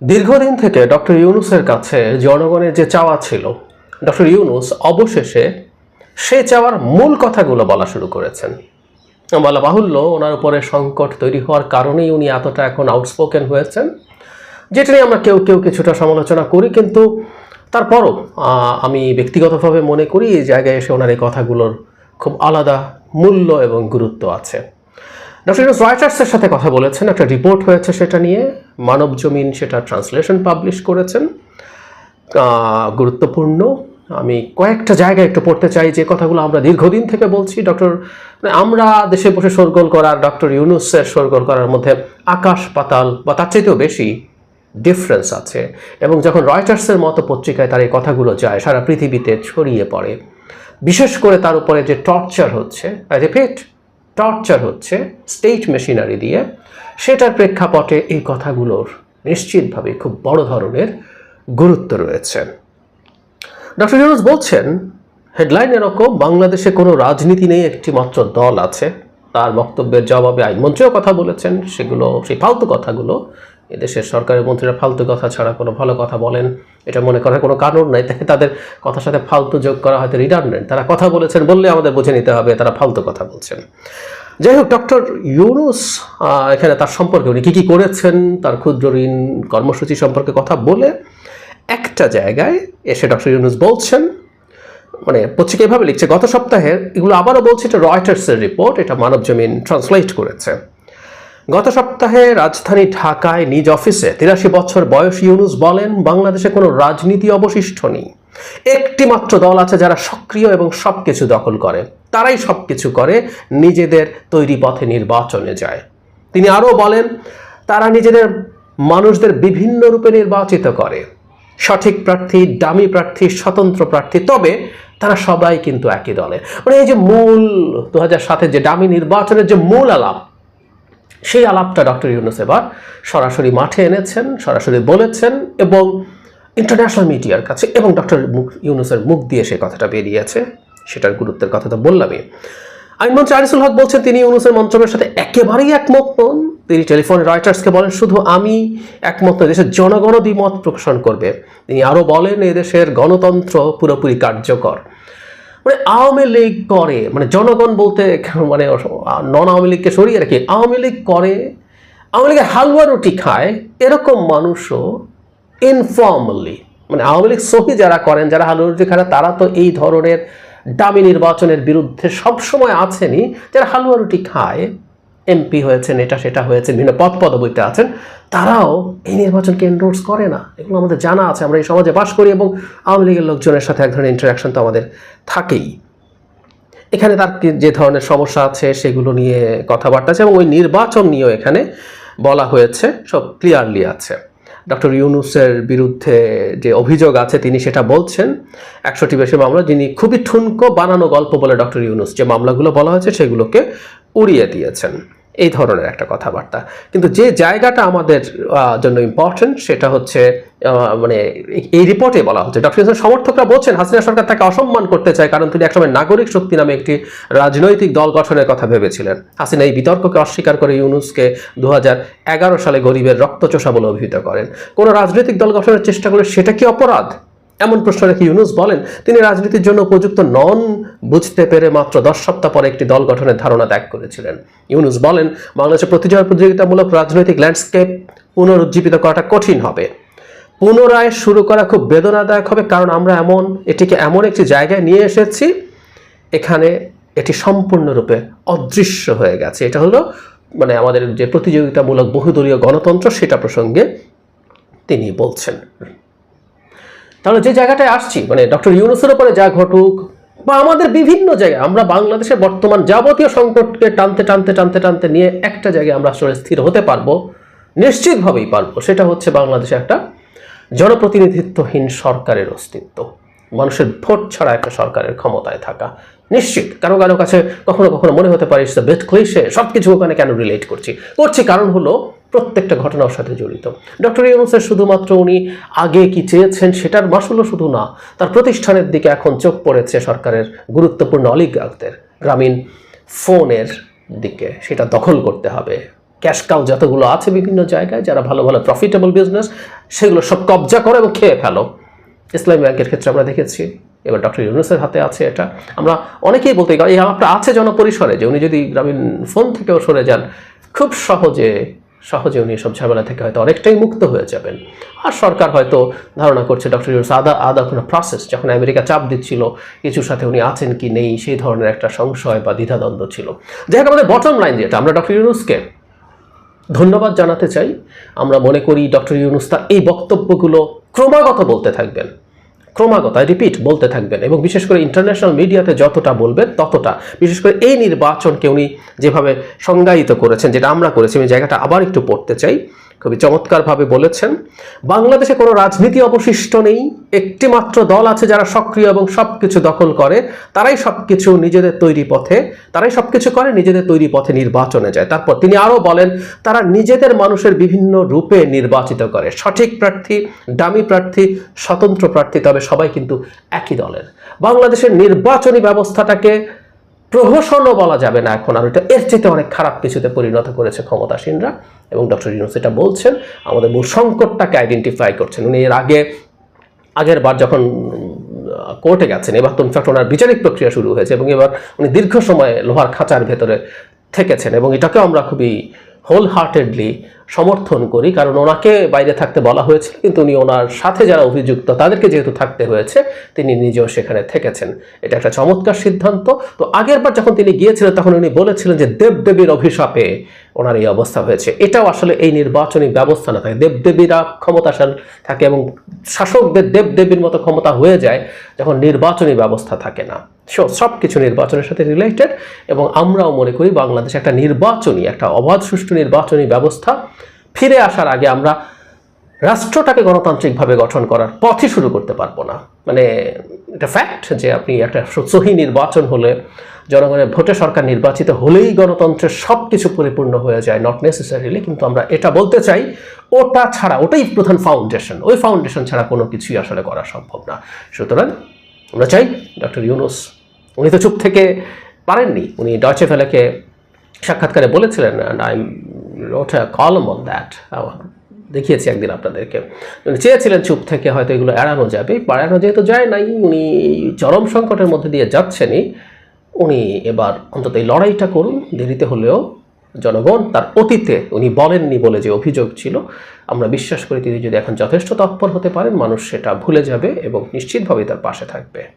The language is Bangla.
দীর্ঘদিন থেকে ডক্টর ইউনুসের কাছে জনগণের যে চাওয়া ছিল, ডক্টর ইউনুস অবশেষে সে চাওয়ার মূল কথাগুলো বলা শুরু করেছেন। বলা বাহুল্য, ওনার উপরে সংকট তৈরি হওয়ার কারণেই উনি এতটা এখন আউটস্পোকেন হয়েছেন, যেটা নিয়ে আমরা কেউ কেউ কিছুটা সমালোচনা করি, কিন্তু তারপরও আমি ব্যক্তিগতভাবে মনে করি এই জায়গায় এসে ওনার এই কথাগুলোর খুব আলাদা মূল্য এবং গুরুত্ব আছে। ডক্টর ইউনুস রয়টার্সের সাথে কথা বলেছেন, একটা রিপোর্ট হয়েছে সেটা নিয়ে। মানব জমিন সেটা ট্রান্সলেশন পাবলিশ করেছেন। গুরুত্বপূর্ণ। আমি কয়েকটা জায়গায় একটু পড়তে চাই, যে কথাগুলো আমরা দীর্ঘদিন থেকে বলছি। ডক্টর মানে আমরা দেশে বসে শোরগোল করার, ডক্টর ইউনুসের শোরগোল করার মধ্যে আকাশ পাতাল, বা তার চাইতেও বেশি ডিফারেন্স আছে। এবং যখন রয়টার্সের মতো পত্রিকায় তার এই কথাগুলো যায়, সারা পৃথিবীতে ছড়িয়ে পড়ে, বিশেষ করে তার উপরে যে টর্চার হচ্ছে রিপিট টর্চার হচ্ছে স্টেট মেশিনারি দিয়ে। সেটার প্রেক্ষাপটে এই কথাগুলোর নিশ্চিতভাবে খুব বড় ধরনের গুরুত্ব রয়েছে। ডক্টর ইউনুস বলছেন হেডলাইন এরকম, বাংলাদেশে কোনো রাজনীতি নেই একটি মাত্র দল আছে। তার বক্তব্যের জবাবে আইনমন্ত্রীও কথা বলেছেন। সেগুলো, সেই ফালতু কথাগুলো এদেশের সরকারের মন্ত্রীরা ফালতু কথা ছাড়া কোনো ভালো কথা বলেন। এটা মনে করার কোনো কারণ নাই। তাই তাদের কথার সাথে ফালতু যোগ করা হয়তো রিডান্ডেন্ট তারা কথা বলেছেন বললে আমাদের বুঝে নিতে হবে তারা ফালতু কথা বলছেন। যাই হোক, ডক্টর ইউনুস এখানে তার সম্পর্কে উনি কী কী করেছেন, তার ক্ষুদ্র ঋণ কর্মসূচি সম্পর্কে কথা বলে একটা জায়গায় এসে ডক্টর ইউনুস বলছেন মানে পত্রিকা এভাবে লিখছে, গত সপ্তাহে এগুলো আবারও বলছে এটা রয়টার্সের রিপোর্ট, এটা মানব জমিন ট্রান্সলেট করেছে। গত সপ্তাহে রাজধানী ঢাকায় নিজ অফিসে তিরাশি বছর বয়স ইউনুস বলেন, বাংলাদেশে কোনো রাজনীতি অবশিষ্ট নেই। একটি মাত্র দল আছে যারা সক্রিয় এবং সব কিছু দখল করে। তারাই সব কিছু করে, নিজেদের তৈরি পথে নির্বাচনে যায়। তিনি আরও বলেন, তারা নিজেদের মানুষদের বিভিন্ন রূপে নির্বাচিত করে। সঠিক প্রার্থী, দামি প্রার্থী, স্বতন্ত্র প্রার্থী, তবে তারা সবাই কিন্তু একই দলে। মানে এই যে মূল দু সাতের যে দামি নির্বাচনের যে মূল আলাপ, সেই আলাপটা ডক্টর ইউনুস এবার সরাসরি মাঠে এনেছেন, সরাসরি বলেছেন এবং ইন্টারন্যাশনাল মিডিয়ার কাছে এবং ডক্টর ইউনুসের মুখ দিয়ে সেই কথাটা বেরিয়েছে, সেটার গুরুত্বের কথা তো বললামই। আইনমন্ত্রী আনিসুল হক বলছেন, তিনি ইউনুসের মন্তব্যের সাথে একেবারেই একমত নন। তিনি টেলিফোনে রয়টার্সকে বলেন, শুধু আমি একমত দেশের জনগণও দ্বিমত প্রকাশন করবে। তিনি আরও বলেন, এদেশের গণতন্ত্র পুরোপুরি কার্যকর। মানে আওয়ামী লীগ করে মানে জনগণ বলতে মানে নন আওয়ামী লীগকে সরিয়ে রাখি, আওয়ামী লীগ করে, আওয়ামী লীগের হালুয়া রুটি খায়, এরকম মানুষও ইনফর্মালি মানে আওয়ামী লীগ সহি যারা করেন, যারা হালুয়া রুটি খায় তারা তো এই ধরনের দামি নির্বাচনের বিরুদ্ধে সবসময় আছেনই, যারা হালুয়া রুটি খায়। এমপি হয়েছেন, এটা সেটা হয়েছে বিভিন্ন পদ পদবিতে আছেন, তারাও এই নির্বাচনকে এন্ডোর্স করে না। এগুলো আমাদের জানা আছে, আমরা এই সমাজে বাস করি এবং আওয়ামী লীগের লোকজনের সাথে এক ধরনের ইন্টারাকশন তো আমাদের থাকেই। এখানে তার যে ধরনের সমস্যা আছে সেগুলো নিয়ে কথাবার্তা আছে এবং ওই নির্বাচন নিয়েও এখানে বলা হয়েছে, সব ক্লিয়ারলি আছে। ডক্টর ইউনুসের বিরুদ্ধে যে অভিযোগ আছে, তিনি সেটা বলছেন। একশোটি বেশি মামলা, যিনি খুবই ঠুনকো বানানো গল্প বলে ডক্টর ইউনুস যে মামলাগুলো বলা হয়েছে, সেগুলোকে উড়িয়ে দিয়েছেন। এই ধরনের একটা কথাবার্তা। কিন্তু যে জায়গাটা আমাদের জন্য ইম্পর্টেন্ট সেটা হচ্ছে মানে এই- রিপোর্টে বলা হচ্ছে। ডক্টর ইউনুসের সমর্থকরা বলছেন, হাসিনা সরকার তাকে অসম্মান করতে চায় কারণ তিনি একসময় নাগরিক শক্তি নামে একটি রাজনৈতিক দল গঠনের কথা ভেবেছিলেন। হাসিনা এই বিতর্ককে অস্বীকার করে ইউনুসকে দু হাজার এগারো সালে গরিবের রক্তচোষা বলে অভিহিত করেন। কোনো রাজনৈতিক দল গঠনের চেষ্টা করলে সেটা কি অপরাধ? এমন প্রশ্ন রেখে ইউনুস বলেন, তিনি রাজনীতির জন্য উপযুক্ত নন বুঝতে পেরে মাত্র দশ সপ্তাহ পরে একটি দল গঠনের ধারণা ত্যাগ করেছিলেন। ইউনুস বলেন, বাংলাদেশের প্রতিযোগ প্রতিযোগিতামূলক রাজনৈতিক ল্যান্ডস্কেপ পুনরুজ্জীবিত করাটা কঠিন হবে। পুনরায় শুরু করা খুব বেদনাদায়ক হবে, কারণ আমরা এমন, এটিকে এমন একটি জায়গায় নিয়ে এসেছি, এখানে এটি সম্পূর্ণরূপে অদৃশ্য হয়ে গেছে। এটা হলো মানে আমাদের যে প্রতিযোগিতামূলক বহুদলীয় গণতন্ত্র, সেটা প্রসঙ্গে তিনি বলছেন। তাহলে যে জায়গাটায় আসছি মানে ডক্টর ইউনুসের ওপরে যা ঘটুক, বা আমাদের বিভিন্ন জায়গায়, আমরা বাংলাদেশের বর্তমান যাবতীয় সংকটকে টানতে টানতে টানতে টানতে নিয়ে একটা জায়গায় আমরা আসলে স্থির হতে পারব, নিশ্চিতভাবেই পারব। সেটা হচ্ছে বাংলাদেশে একটা জনপ্রতিনিধিত্বহীন সরকারের অস্তিত্ব। মানুষের ভোট ছাড়া একটা সরকারের ক্ষমতায় থাকা নিশ্চিত। কারও কারও কাছে কখনো কখনো মনে হতে পারে সব কিছু ওখানে কেন রিলেট করছি? করছি কারণ হলো প্রত্যেকটা ঘটনার সাথে জড়িত। ডক্টর ইউনুসের শুধুমাত্র উনি আগে কি চেয়েছেন সেটার মাসুলও শুধু না, তার প্রতিষ্ঠানের দিকে এখন চোখ পড়েছে সরকারের গুরুত্বপূর্ণ অলিগারদের গ্রামীণ ফোনের দিকে। সেটা দখল করতে হবে। ক্যাশ কাউ যতগুলো আছে বিভিন্ন জায়গায়, যারা ভালো ভালো প্রফিটেবল বিজনেস সেগুলো সব কবজা করো এবং খেয়ে ফেলো। ইসলামী ব্যাংকের ক্ষেত্রে আমরা দেখেছি, এবার ডক্টর ইউনুসের হাতে আছে এটা। আমরা অনেকেই বলতে এই আছে জনপরিসরে যে উনি যদি গ্রামীণ ফোন থেকেও সরে যান, খুব সহজে সহজে উনি সব ঝামেলা থেকে হয়তো অনেকটাই মুক্ত হয়ে যাবেন। আর সরকার হয়তো ধারণা করছে ডক্টর ইউনুস আদা আদা কোনো প্রসেস যখন আমেরিকা চাপ দিচ্ছিল, কিছুর সাথে উনি আছেন কি নেই, সেই ধরনের একটা সংশয় বা দ্বিধাদ্বন্দ্ব ছিল। যাই হোক, আমাদের বটম লাইন যেটা, আমরা ডক্টর ইউনুসকে ধন্যবাদ জানাতে চাই। আমরা মনে করি ডক্টর ইউনুস তার এই বক্তব্যগুলো ক্রমাগত বলতে থাকবেন। ক্রমাগত আই রিপিট বলতে থাকবেন এবং বিশেষ করে ইন্টারন্যাশনাল মিডিয়াতে যতটা বলবেন ততটা। বিশেষ করে এই নির্বাচনকে উনি যেভাবে সংজ্ঞায়িত করেছেন, যেটা আমরা করেছি, আমি জায়গাটা আবার একটু পড়তে চাই। খুবই চমৎকারভাবে বলেছেন, বাংলাদেশে কোনো রাজনীতি অবশিষ্ট নেই একটি মাত্র দল আছে যারা সক্রিয় এবং সব কিছু দখল করে, তারাই সব কিছু নিজেদের তৈরি পথে, তারাই সব কিছু করে, নিজেদের তৈরি পথে নির্বাচনে যায়। তারপর তিনি আরও বলেন, তারা নিজেদের মানুষের বিভিন্ন রূপে নির্বাচিত করে। সঠিক প্রার্থী, দামি প্রার্থী, স্বতন্ত্র প্রার্থী, তবে সবাই কিন্তু একই দলের। বাংলাদেশের নির্বাচনী ব্যবস্থাটাকে প্রহসনও বলা যাবে না এখন, আর এটা এর চেয়ে অনেক খারাপ কিছুতে পরিণত করেছে ক্ষমতাসীনরা। এবং ডক্টর ইউনুস এটা বলছেন, আমাদের মূল সংকটটাকে আইডেন্টিফাই করছেন। উনি এর আগে, আগের বার যখন কোর্টে গেছেন, এবার তো ইনফ্যাক্ট ওনার বিচারিক প্রক্রিয়া শুরু হয়েছে এবং এবার উনি দীর্ঘ সময় লোহার খাঁচার ভেতরে থেকেছেন এবং এটাকেও আমরা খুবই হোল হার্টেডলি সমর্থন করি, কারণ ওনাকে বাইরে থাকতে বলা হয়েছিল, কিন্তু উনি ওনার সাথে যারা অভিযুক্ত, তাদেরকে যেহেতু থাকতে হয়েছে, তিনি নিজেও সেখানে থেকেছেন। এটা একটা চমৎকার সিদ্ধান্ত। তো আগের বার যখন তিনি গিয়েছিলেন, তখন উনি বলেছিলেন যে দেবদেবীর অভিশাপে ওনার এই অবস্থা হয়েছে। এটাও আসলে এই নির্বাচনী ব্যবস্থা না থাকে দেবদেবীরা ক্ষমতাশাল থাকে এবং শাসকদের দেবদেবীর মতো ক্ষমতা হয়ে যায়, যখন নির্বাচনী ব্যবস্থা থাকে না। সব কিছু নির্বাচনের সাথে রিলেটেড এবং আমরাও মনে করি বাংলাদেশে একটা নির্বাচনী, একটা অবাধ সুষ্ঠু নির্বাচনী ব্যবস্থা। ফিরে আসার আগে আমরা রাষ্ট্রটাকে গণতান্ত্রিকভাবে গঠন করার পথই শুরু করতে পারব না। মানে এটা ফ্যাক্ট যে আপনি একটা সহি নির্বাচন হলে, জনগণের ভোটে সরকার নির্বাচিত হলেই গণতন্ত্রের সব কিছু পরিপূর্ণ হয়ে যায় নট নেসেসারিলি কিন্তু আমরা এটা বলতে চাই, ওটা ছাড়া, ওটাই প্রধান ফাউন্ডেশন ওই ফাউন্ডেশন ছাড়া কোনো কিছুই আসলে করা সম্ভব না। সুতরাং আমরা চাই ডক্টর ইউনুস। উনি তো চুপ থেকে পারেননি। উনি ডয়চে ফেলেকে সাক্ষাৎকারে বলেছিলেন অ্যান্ড আই রোট আ কলম অন দ্যাট দেখিয়েছি একদিন আপনাদেরকে। উনি চেয়েছিলেন চুপ থেকে হয়তো এগুলো এড়ানো যাবে। এড়ানো যেহেতু যায় নাই, উনি চরম সংকটের মধ্যে দিয়ে যাচ্ছেনই। উনি এবার অন্তত এই লড়াইটা করুন। দেরিতে হলেও জনগণ তার অতীতে উনি বলেননি বলে যে অভিযোগ ছিল। আমরা বিশ্বাস করি তিনি যদি এখন যথেষ্ট তৎপর হতে পারেন, মানুষ সেটা ভুলে যাবে এবং নিশ্চিতভাবে তার পাশে থাকবে।